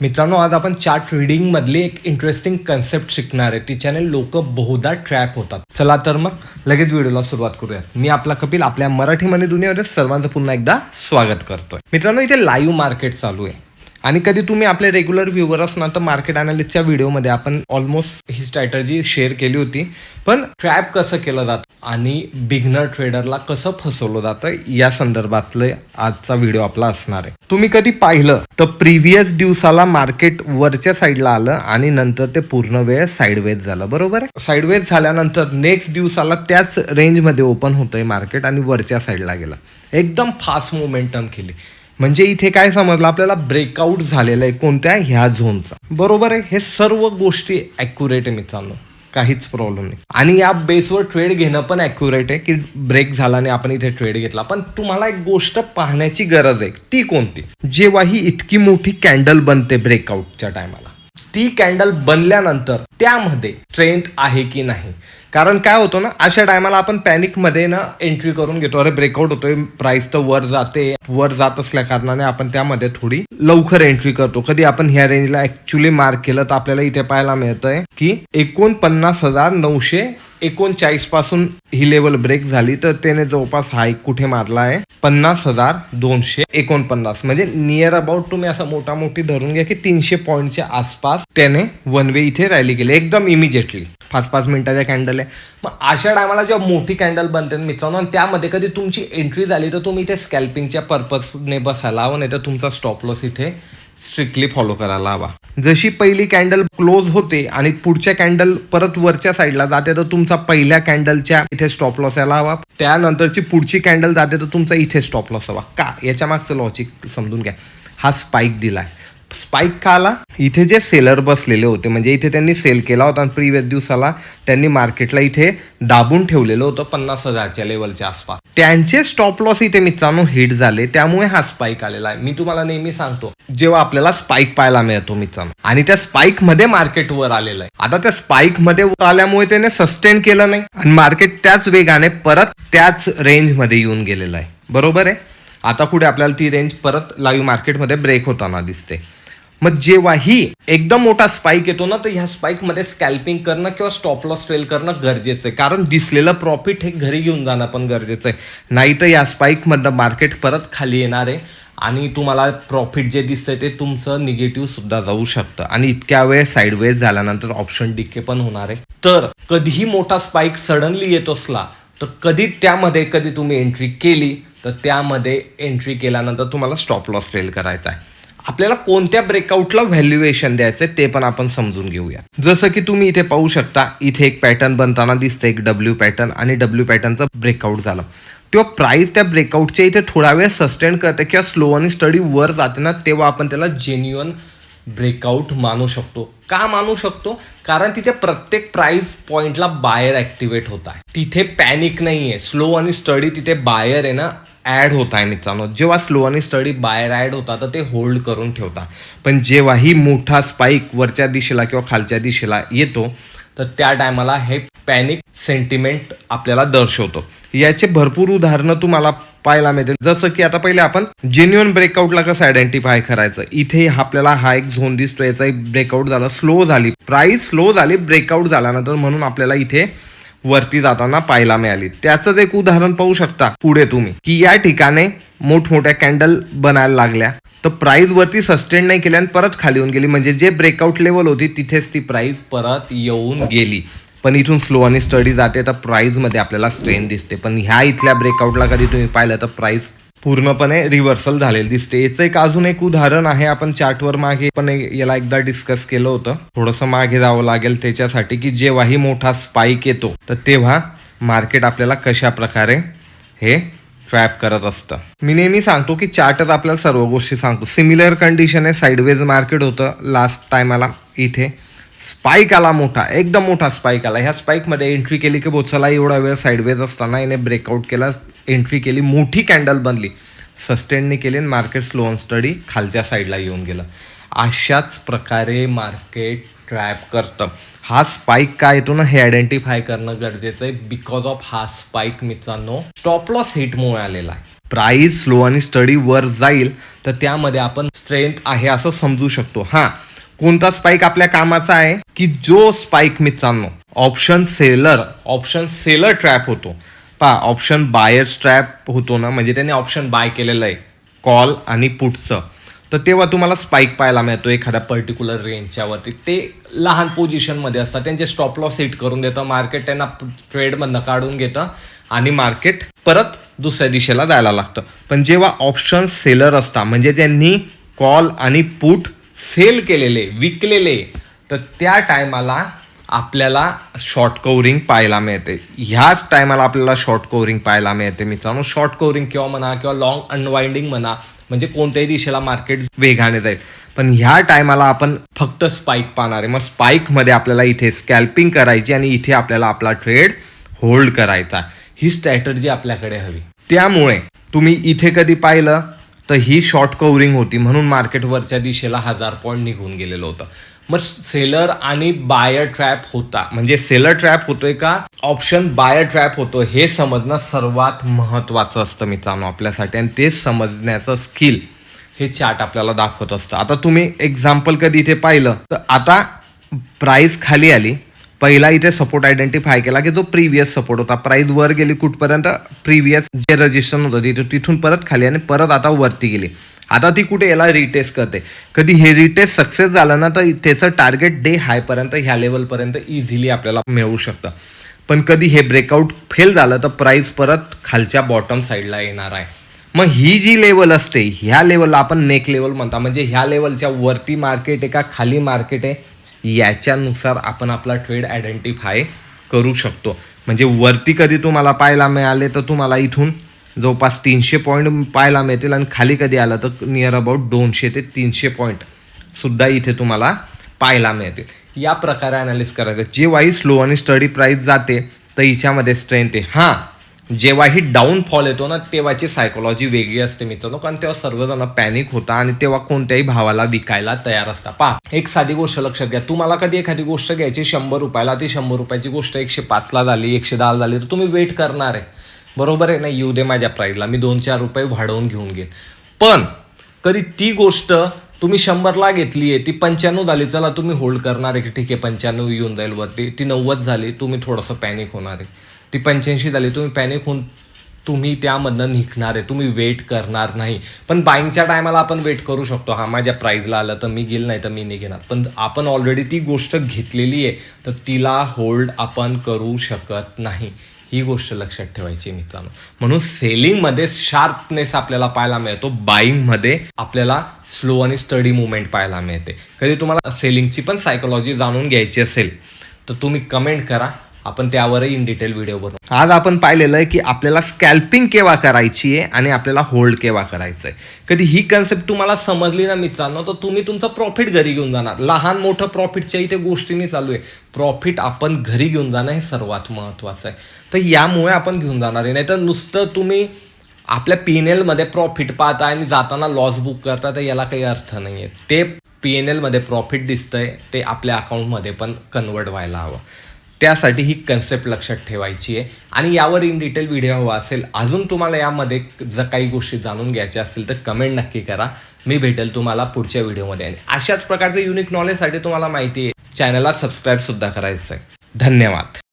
मित्रांनो आज आपण चार्ट रिडिंग मधली एक इंटरेस्टिंग कन्सेप्ट शिकणार आहे. तिच्याने लोक बहुधा ट्रॅप होतात. चला तर मग लगेच व्हिडिओला सुरुवात करूयात. मी आपला कपिल आपल्या मराठी मनी दुनियामध्ये सर्वांचं पुन्हा एकदा स्वागत करतोय. मित्रांनो इथे लाईव्ह मार्केट चालू आहे. आणि कधी तुम्ही आपले रेग्युलर व्ह्युअर असणार तर मार्केट अनालिस्टच्या व्हिडिओमध्ये आपण ऑलमोस्ट ही स्ट्रॅटर्जी शेअर केली होती. पण ट्रॅप कसं केलं जातं आणि बिगनर ट्रेडरला कसं फसवलं जातं या संदर्भातलं आजचा व्हिडिओ आपला असणार आहे. तुम्ही कधी पाहिलं तर प्रिव्हियस दिवसाला मार्केट वरच्या साईडला आलं आणि नंतर ते पूर्ण वेळ साईडवेज झालं बरोबर आहे? साईडवेज झाल्यानंतर नेक्स्ट दिवसाला त्याच रेंजमध्ये ओपन होतंय मार्केट आणि वरच्या साईडला गेलं. एकदम फास्ट मोमेंटम केली. म्हणजे इथे काय समजलं? आपल्याला ब्रेकआउट झालेलं आहे कोणत्या? ह्या झोनचा बरोबर आहे? हे सर्व गोष्टी ॲक्युरेट आहे मित्रांनो. काहीच प्रॉब्लेम नाही. आणि या बेसवर ट्रेड घेणं पण ॲक्युरेट आहे की ब्रेक झाला आणि आपण इथे ट्रेड घेतला. पण तुम्हाला एक गोष्ट पाहण्याची गरज आहे. ती कोणती? जेव्हा ही इतकी मोठी कॅन्डल बनते ब्रेकआउटच्या टायमाला ती कॅन्डल बनल्यानंतर त्यामध्ये स्ट्रेंथ आहे की नाही? कारण काय होतो ना अशा टायमाला आपण पॅनिकमध्ये ना एंट्री करून घेतो. अरे ब्रेकआउट होतोय प्राइस तर वर जाते. वर जात असल्या कारणाने आपण त्यामध्ये थोडी लवकर एंट्री करतो. कधी आपण ह्या रेंजला ऍक्च्युली मार्क केलं तर आपल्याला इथे पाहायला मिळतंय की एकोणपन्नास हजार नऊशे एकोणचाळीसपासून ही लेवल ब्रेक झाली तर त्याने जवळपास हाईक कुठे मारला आहे? पन्नास हजार दोनशे एकोणपन्नास. म्हणजे नियर अबाउट तुम्ही असं मोठा मोठी धरून घ्या की तीनशे पॉईंटच्या आसपास त्याने वन वे इथे रॅली केली एकदम इमिजिएटली पाच पाच मिनिटाच्या कॅन्डल आहे. मग अशा टायमाला जेव्हा मोठी कॅन्डल बनते मित्रांनो आणि त्यामध्ये कधी तुमची एंट्री झाली तर तुम्ही इथे स्कॅल्पिंगच्या पर्पजने बसायला हवं नाही तर तुमचा स्टॉप लॉस इथे स्ट्रिक्टली फॉलो करायला हवा जशी पहिली कॅन्डल क्लोज होते आणि पुढच्या कॅन्डल परत वरच्या साईडला जाते तर तुमचा पहिल्या कॅन्डलच्या इथे स्टॉप लॉस यायला हवा. त्यानंतरची पुढची कॅन्डल जाते तर तुमचा इथे स्टॉप लॉस हवा. का? याच्या मागचं लॉजिक समजून घ्या. हा स्पाइक दिलाय. स्पाइक का आला. इथे जे सेलर बसलेले होते म्हणजे इथे त्यांनी सेल केला होता आणि प्रिव्हियस दिवसाला त्यांनी मार्केटला इथे दाबून ठेवलेलं होतं पन्नास हजारच्या लेवलच्या आसपास. त्यांचे स्टॉप लॉस इथे मित्रांनो हिट झाले. त्यामुळे हा स्पाइक आलेला आहे. मी तुम्हाला नेहमी सांगतो जेव्हा आपल्याला स्पाइक पाहायला मिळतो मित्रांनो आणि त्या स्पाइकमध्ये मार्केट वर आलेलं आहे. आता त्या स्पाइकमध्ये वर आल्यामुळे त्याने सस्टेन केलं नाही आणि मार्केट त्याच वेगाने परत त्याच रेंजमध्ये येऊन गेलेलं आहे. बरोबर आहे? आता पुढे आपल्याला ती रेंज परत लाईव्ह मार्केटमध्ये ब्रेक होताना दिसते. मग जेव्हाही एकदम मोठा स्पाइक येतो ना तर ह्या स्पाइकमध्ये स्कॅल्पिंग करणं किंवा स्टॉप लॉस ट्रेल करणं गरजेचं आहे. कारण दिसलेलं प्रॉफिट हे घरी घेऊन जाणं पण गरजेचं आहे. नाही तर या स्पाईकमधनं मार्केट परत खाली येणार आहे आणि तुम्हाला प्रॉफिट जे दिसतंय ते तुमचं निगेटिव्ह सुद्धा जाऊ शकतं. आणि इतक्या वेळ साईडवेज झाल्यानंतर ऑप्शन डिके पण होणार आहे. तर कधीही मोठा स्पाइक सडनली येत असला तर कधी त्यामध्ये कधी तुम्ही एंट्री केली तर त्यामध्ये एंट्री केल्यानंतर तुम्हाला स्टॉप लॉस ट्रेल करायचा आहे. आपल्याला कोणत्या ब्रेकआउटला व्हॅल्युएशन द्यायचं आहे ते पण आपण समजून घेऊया जसं की तुम्ही इथे पाहू शकता इथे एक पॅटर्न बनताना दिसतं एक डब्ल्यू पॅटर्न आणि डब्ल्यू पॅटर्नचं ब्रेकआउट झालं. किंवा प्राईस त्या ब्रेकआउटच्या इथे थोडा वेळ सस्टेन करते किंवा स्लो आणि स्टडी वर जाते ना तेव्हा आपण त्याला जेन्युअन ब्रेकआउट मानू शकतो. का मानू शकतो? कारण तिथे प्रत्येक प्राईस पॉईंटला बायर ऍक्टिवेट होत आहे. तिथे पॅनिक नाही आहे स्लो आणि स्टडी तिथे बायर आहे ना ॲड होत आहे मित्रांनो. जेव्हा स्लो आणि स्टडी बाहेर ॲड होता तर ते होल्ड करून ठेवता. पण जेव्हाही मोठा स्पाईक वरच्या दिशेला किंवा खालच्या दिशेला येतो तर त्या टायमाला हे पॅनिक सेंटिमेंट आपल्याला दर्शवतो. याचे भरपूर उदाहरणं तुम्हाला पाहायला मिळतील. जसं की आता पहिले आपण जेन्युअन ब्रेकआउटला कसं आयडेंटिफाय करायचं? इथे आपल्याला हा एक झोन दिसतो याचा एक ब्रेकआउट झाला स्लो झाली. प्राईस स्लो झाली ब्रेकआउट झाल्यानंतर म्हणून आपल्याला इथे वरती जाताना पाहायला मिळाली. त्याचंच एक उदाहरण पाहू शकता पुढे तुम्ही. की या ठिकाणी मोठमोठ्या कॅन्डल बनायला लागल्या. तर प्राईज वरती सस्टेन नाही केल्याने परत खाली येऊन गेली. म्हणजे जे ब्रेकआउट लेवल होती तिथेच ती प्राईज परत येऊन गेली. पण इथून स्लो आणि स्टडी जाते तर प्राईजमध्ये आपल्याला स्ट्रेन दिसते. पण ह्या इथल्या ब्रेकआउटला कधी तुम्ही पाहिलं तर प्राईज पूर्णपणे रिव्हर्सल झालेलं दिसते. याचं एक अजून एक उदाहरण आहे. आपण चार्टवर मागे पण याला एकदा डिस्कस केलं होतं. थोडंसं मागे जावं लागेल त्याच्यासाठी की जेव्हाही मोठा स्पाईक येतो तर तेव्हा मार्केट आपल्याला कशा प्रकारे हे ट्रॅप करत असतं. मी नेहमी सांगतो की चार्टच आपल्याला सर्व गोष्टी सांगतो. सिमिलर कंडिशन आहे. साईडवेज मार्केट होतं. लास्ट टायमाला इथे. स्पाईक आला मोठा. एकदम मोठा स्पाईक आला. ह्या स्पाईकमध्ये एंट्री केली की बोचाला एवढा वेळ साईडवेज असताना याने ब्रेकआउट केला. एंट्री केली मोठी कॅन्डल बनली. सस्टेनने केली आणि मार्केट स्लो ऑन स्टडी खालच्या साईडला येऊन गेलं. अशाच प्रकारे मार्केट ट्रॅप करतं. हा स्पाईक काय येतो ना हे आयडेंटिफाय करणं गरजेचं आहे. बिकॉज ऑफ हा स्पाईक मित्रांनो स्टॉप लॉस हिटमुळे आलेला आहे. प्राईस स्लो आणि स्टडी वर जाईल तर त्यामध्ये आपण स्ट्रेंथ आहे असं समजू शकतो. हा कोणता स्पाईक आपल्या कामाचा आहे? की जो स्पाईक मित्रांनो option seller option seller trap होतो. पा ऑप्शन बायर स्ट्रॅप होतो ना म्हणजे त्याने ऑप्शन बाय केलेलं आहे. कॉल आणि पुटचं तर तेव्हा तुम्हाला स्पाईक पाहायला मिळतो एखाद्या पर्टिक्युलर रेंजच्यावरती ते लहान पोझिशनमध्ये असतात. त्यांचे स्टॉप लॉस हिट करून देतं. मार्केट त्यांना ट्रेडमधनं काढून घेतं आणि मार्केट परत दुसऱ्या दिशेला जायला लागतं. पण जेव्हा ऑप्शन सेलर असता म्हणजे ज्यांनी कॉल आणि पुट सेल केलेले विकलेले तर त्या टायमाला आपल्याला शॉर्ट कवरिंग पाहायला मिळते. ह्याच टायमाला आपल्याला शॉर्ट कवरिंग पाहायला मिळते मित्रांनो. शॉर्ट कवरिंग किंवा म्हणा किंवा लॉंग अनवाइंडिंग म्हणा म्हणजे कोणत्याही दिशेला मार्केट वेगाने जाईल. पण ह्या टायमाला आपण फक्त स्पाईक पाहणार आहे. मग स्पाईकमध्ये आपल्याला इथे स्कॅल्पिंग करायची आणि इथे आपल्याला आपला ट्रेड होल्ड करायचा. ही स्ट्रॅटर्जी आपल्याकडे हवी. त्यामुळे तुम्ही इथे कधी पाहिलं? तर ही शॉर्ट कवरिंग होती म्हणून मार्केट वरच्या दिशेला हजार पॉईंट निघून गेलेलं होतं. मग सेलर आणि बायर ट्रॅप होता. म्हणजे सेलर ट्रॅप होतोय का? ऑप्शन बायर ट्रॅप होतो. हे समजणं सर्वात महत्वाचं असतं मित्रांनो आपल्यासाठी. आणि ते समजण्याचं स्किल हे चार्ट आपल्याला दाखवत असतं. आता तुम्ही एक्झाम्पल कधी इथे पाहिलं? तर आता प्राईस खाली आली. पहिला इथे सपोर्ट आयडेंटिफाय केला की जो प्रिव्हियस सपोर्ट होता. प्राईस वर गेली कुठपर्यंत? प्रिव्हियस जे रजिस्टर होतं तिथे तिथून परत खाली आणि परत आता वरती गेली. आता ती कुठे याला रिटेस्ट करते. कधी हे रिटेस्ट सक्सेस झालं ना तर त्याचं टार्गेट डे हायपर्यंत ह्या लेवलपर्यंत इझिली आपल्याला मिळू शकतं. पण कधी हे ब्रेकआउट फेल झालं तर प्राईस परत खालच्या बॉटम साईडला येणार आहे. मग ही जी लेवल असते ह्या लेवलला आपण नेक लेवल म्हणता. म्हणजे ह्या लेवलच्या वरती मार्केट आहे का खाली मार्केट आहे याच्यानुसार आपण आपला ट्रेड आयडेंटिफाय करू शकतो. म्हणजे वरती कधी तुम्हाला पाहायला मिळाले तर तुम्हाला इथून जवळपास तीनशे पॉईंट पाहायला मिळतील आणि खाली कधी आला तर नियर अबाउट दोनशे ते तीनशे पॉईंट सुद्धा इथे तुम्हाला पाहायला मिळतील. या प्रकारे अनालिस करायचं. जेव्हाही स्लो आणि स्टडी प्राईस जाते तर हिच्यामध्ये स्ट्रेंथ आहे. हां जेव्हाही डाऊनफॉल येतो ना तेव्हाची सायकोलॉजी वेगळी असते मित्रांनो कारण तेव्हा सर्वजण पॅनिक होता आणि तेव्हा कोणत्याही भावाला विकायला तयार असता. पा एक साधी गोष्ट लक्षात घ्या. तुम्हाला कधी एखादी गोष्ट घ्यायची शंभर रुपयाला ती शंभर रुपयाची गोष्ट एकशे पाचला झाली एकशे दहा झाली तर तुम्ही वेट करणार आहे. बरोबर आहे? नाही येऊ दे माझ्या प्राईजला मी दोन चार रुपये वाढवून घेऊन घेईन. पण कधी ती गोष्ट तुम्ही शंभरला घेतली आहे ती पंच्याण्णव झाली चला तुम्ही होल्ड करणार आहे की ठीक आहे पंच्याण्णव येऊन जाईल वरती. ती नव्वद झाली तुम्ही थोडंसं पॅनिक होणार आहे. ती पंच्याऐंशी झाली तुम्ही पॅनिक होऊन तुम्ही त्यामधनं निघणार आहे. तुम्ही वेट करणार नाही. पण बाईंगच्या टायमाला आपण वेट करू शकतो. हा माझ्या प्राईजला आलं तर मी गेल नाही तर मी नाही घेणार. पण आपण ऑलरेडी ती गोष्ट घेतलेली आहे तर तिला होल्ड आपण करू शकत नाही. ही गोष्ट लक्षात ठेवायची मित्रांनो. म्हणून सेलिंगमध्ये शार्पनेस आपल्याला पाहायला मिळतो. बाईंगमध्ये आपल्याला स्लो आणि स्टडी मुवमेंट पाहायला मिळते. कधी तुम्हाला सेलिंगची पण सायकोलॉजी जाणून घ्यायची असेल तर तुम्ही कमेंट करा. आपण त्यावरही इन डिटेल व्हिडिओ बनवू. आज आपण पाहिलेलं आहे की आपल्याला स्कॅल्पिंग केव्हा करायची आहे आणि आपल्याला होल्ड केव्हा करायचं आहे कधी ही कन्सेप्ट तुम्हाला समजली ना मित्रांनो तर तुम्ही तुमचं प्रॉफिट घरी घेऊन जाणार. लहान मोठं प्रॉफिटच्या इथे गोष्टींनी चालू आहे. प्रॉफिट आपण घरी घेऊन जाणं हे सर्वात महत्त्वाचं आहे. तर यामुळे आपण घेऊन जाणार आहे. नाही तर नुसतं तुम्ही आपल्या पी एन एलमध्ये प्रॉफिट पाहता आणि जाताना लॉस बुक करता तर याला काही अर्थ नाही आहे ते पी एन एलमध्ये प्रॉफिट दिसतंय ते आपल्या अकाउंटमध्ये पण कन्वर्ट व्हायला हवं. त्यासाठी ही कन्सेप्ट लक्षात ठेवायची आहे. आणि यावर इन डिटेल व्हिडिओ हवा असेल अजून तुम्हाला यामध्ये जर काही गोष्टी जाणून घ्यायच्या असतील तर कमेंट नक्की करा. मी भेटेल तुम्हाला पुढच्या व्हिडिओमध्ये आणि अशाच प्रकारचे युनिक नॉलेजसाठी तुम्हाला माहिती आहे. चॅनलला सबस्क्राईबसुद्धा करायचं आहे धन्यवाद.